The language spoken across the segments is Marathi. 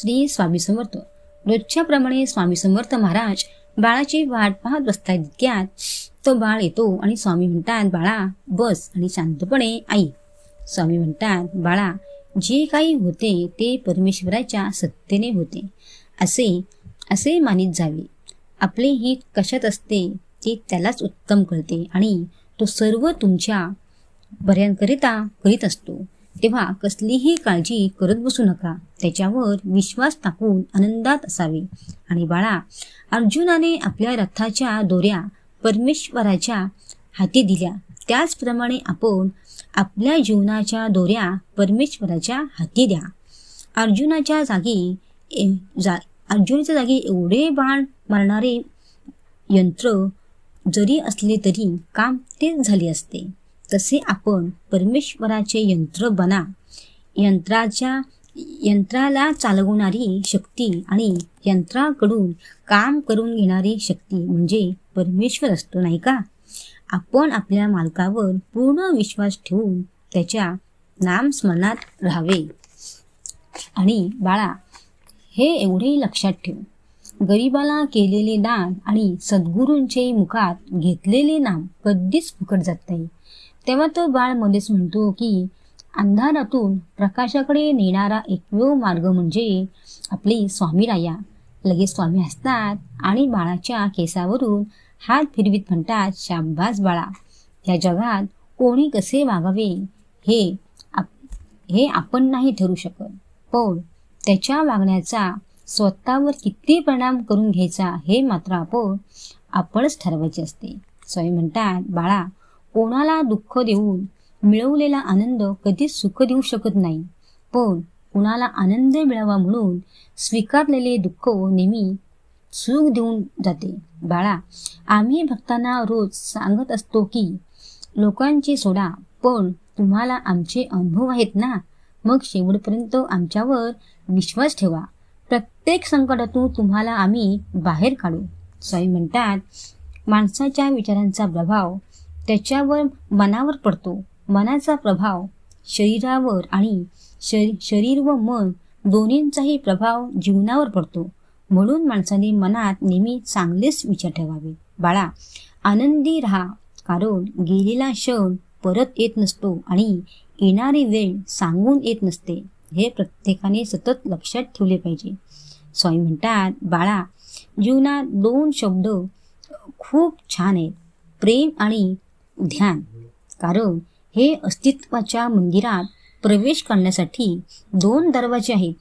श्री स्वामी समर्थ. रोजच्याप्रमाणे स्वामी समर्थ महाराज बाळाची वाट पाहत बसतात इतक्यात तो बाळ येतो आणि स्वामी म्हणतात बाळा बस आणि शांतपणे आई. स्वामी म्हणतात बाळा जे काही होते ते परमेश्वराच्या सत्तेने होते. असे असे मानित जावे. आपले हित कशात असते ते त्यालाच उत्तम कळते आणि तो सर्व तुमच्या बऱ्यांकरिता करीत असतो. तेव्हा कसलीही काळजी करत बसू नका. त्याच्यावर विश्वास टाकून आनंदात असावे. आणि बाळा अर्जुनाने आपल्या रथाच्या दोऱ्या परमेश्वराच्या हाती दिल्या. त्याचप्रमाणे आपण आपल्या जीवनाच्या दोऱ्या परमेश्वराच्या हाती द्या. अर्जुनाच्या जागी जा अर्जुनाच्या जागी एवढे बाण मारणारे यंत्र जरी असले तरी काम तेच झाले असते. तसे आपण परमेश्वराचे यंत्र बना. यंत्राच्या यंत्राला चालवणारी शक्ती आणि यंत्राकडून काम करून घेणारी शक्ती म्हणजे परमेश्वर असतो नाही का? आपण आपल्या मालकावर पूर्ण विश्वास ठेवून त्याच्या नामस्मरणात राहावे. आणि बाळा हे एवढे लक्षात ठेव. गरिबाला केलेले दान आणि सद्गुरूंचे मुखात घेतलेले नाम कधीच फुकट जात नाही. तेव्हा तो बाळ मध्येच म्हणतो की अंधारातून प्रकाशाकडे नेणारा एकमेव मार्ग म्हणजे आपली स्वामीराया लगेच स्वामी असतात आणि बाळाच्या केसावरून हात फिरवीत म्हणतात शाब्बास बाळा या जगात कोणी कसे वागावे? हे आप- हे आपण नाही ठरू शकत. पण त्याच्या वागण्याचा स्वतःवर किती परिणाम करून घ्यायचा हे मात्र आपण आपणच ठरवायचे असते. स्वामी म्हणतात बाळा कोणाला दुःख देऊन मिळवलेला आनंद कधीच सुख देऊ शकत नाही. पण कुणाला आनंद मिळावा म्हणून स्वीकारलेले दुःख नेहमी सुख देऊन जाते. बाळा आम्ही भक्तांना रोज सांगत असतो की लोकांचे सोडा पण तुम्हाला आमचे अनुभव आहेत ना? मग शेवटपर्यंत आमच्यावर विश्वास ठेवा. प्रत्येक संकटातून तुम्हाला आम्ही बाहेर काढू. स्वामी म्हणतात माणसाच्या विचारांचा प्रभाव त्याच्यावर मनावर पडतो. मनाचा प्रभाव शरीरावर आणि शरी शरीर व मन दोन्हींचाही प्रभाव जीवनावर पडतो. म्हणून माणसाने मनात नेहमी चांगलेच विचार ठेवावे. बाळा आनंदी राहा. कारण गेलेला क्षण परत येत नसतो आणि येणारी वेळ सांगून येत नसते. हे प्रत्येकाने सतत लक्षात ठेवले पाहिजे. स्वामी म्हणतात बाळा जीवनात दोन शब्द खूप छान आहेत. प्रेम आणि ध्यान. कारण हे अस्तित्वाच्या मंदिरात प्रवेश करण्यासाठी दोन दरवाजे आहेत.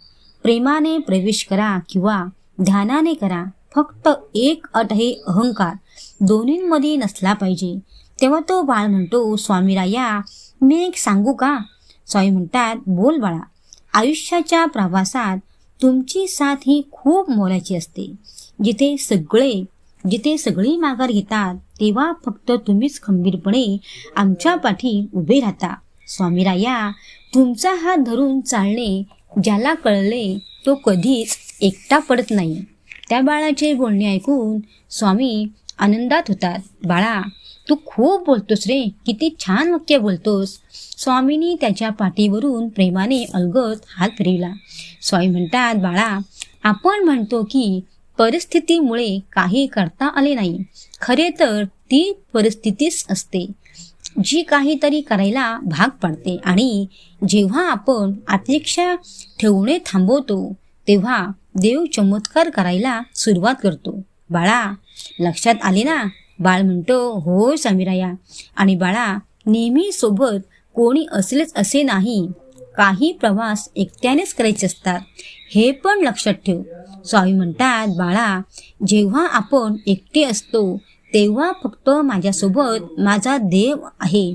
प्रेमाने प्रवेश करा किंवा ध्यानाने करा फक्त एक अट हे अहंकार. दोन्हींमध्ये नसला पाहिजे. तेव्हा तो बाळ म्हणतो स्वामीराया मी एक सांगू का? स्वामी म्हणतात बोल बाळा. आयुष्याच्या प्रवासात तुमची साथ ही खूप मोलाची असते. जिथे सगळे जिथे सगळी माघार घेतात तेव्हा फक्त तुम्हीच खंबीरपणे आमच्या पाठी उभे राहता. स्वामीराया तुमचा हात धरून चालणे ज्याला कळले तो कधीच एकटा पडत नाही. त्या बाळाचे बोलणे ऐकून स्वामी आनंदात होतात. बाळा तू खूप बोलतोस रे किती छान वाक्य बोलतोस. स्वामींनी त्याच्या पाठीवरून प्रेमाने अलगत हात फिरविला. स्वामी म्हणतात बाळा आपण म्हणतो की परिस्थितीमुळे काही करता आले नाही. खरे तर ती परिस्थितीच असते. जी काहीतरी करायला भाग पडते आणि जेव्हा आपण अपेक्षा ठेवणे थांबवतो तेव्हा देव चमत्कार करायला सुरुवात करतो. बाळा लक्षात आले ना? बाळ म्हणतो हो समीराया. आणि बाळा नेहमी सोबत कोणी असलेच असे नाही. काही प्रवास एकट्यानेच करायचे असतात. हे पण लक्षात ठेव. स्वामी म्हणतात बाळा जेव्हा आपण एकटे असतो तेव्हा फक्त माझ्यासोबत माझा देव आहे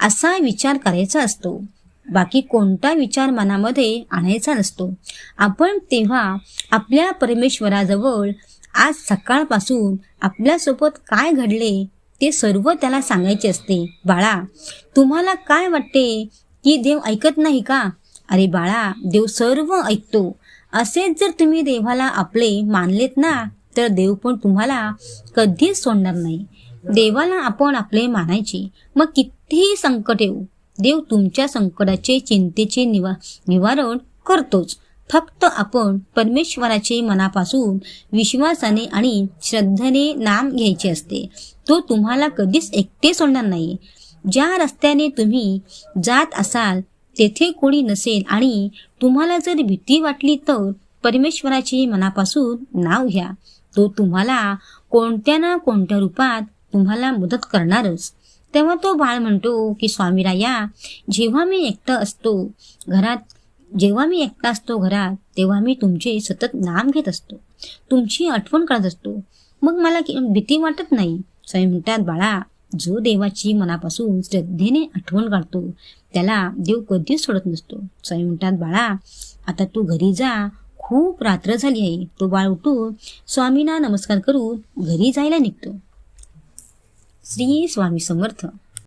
असा विचार करायचा असतो. बाकी कोणता विचार मनामध्ये आणायचा नसतो. आपण तेव्हा आपल्या परमेश्वराजवळ आज सकाळपासून आपल्यासोबत काय घडले ते सर्व त्याला सांगायचे असते. बाळा तुम्हाला काय वाटते की देव ऐकत नाही का? अरे बाळा देव सर्व ऐकतो. असेच जर तुम्ही देवाला आपले मानलेत ना तर देव पण तुम्हाला कधीच सोडणार नाही. देवाला आपण आपले मानायचे. मग कितीही संकट येऊ देव तुमच्या संकटाचे चिंतेचे निवा निवारण करतोच. फक्त आपण परमेश्वराचे मनापासून विश्वासाने आणि श्रद्धेने नाम घ्यायचे असते. तो तुम्हाला कधीच एकटे सोडणार नाही. ज्या रस्त्याने तुम्ही जात असाल तेथे कोणी नसेल आणि तुम्हाला जर भीती वाटली तर परमेश्वराचे मनापासून नाव घ्या. तो तुम्हाला कोणत्या ना कोणत्या रूपात तुम्हाला मदत करणारच. तेव्हा तो बाळ म्हणतो की स्वामीराया जेव्हा मी एकटा असतो घरात जेव्हा मी एकटा असतो घरात तेव्हा मी तुमचे सतत नाम घेत असतो. तुमची आठवण करत असतो. मग मला भीती वाटत नाही. स्वामी म्हणतात बाळा जो देवाची मनापासून श्रद्धेने आठवण काढतो त्याला देव कधीच सोडत नसतो. स्वामी म्हणतात बाळा आता तू घरी जा. खूप रात्र झाली आहे. तो बाळ उठून स्वामींना नमस्कार करून घरी जायला निघतो. श्री स्वामी समर्थ.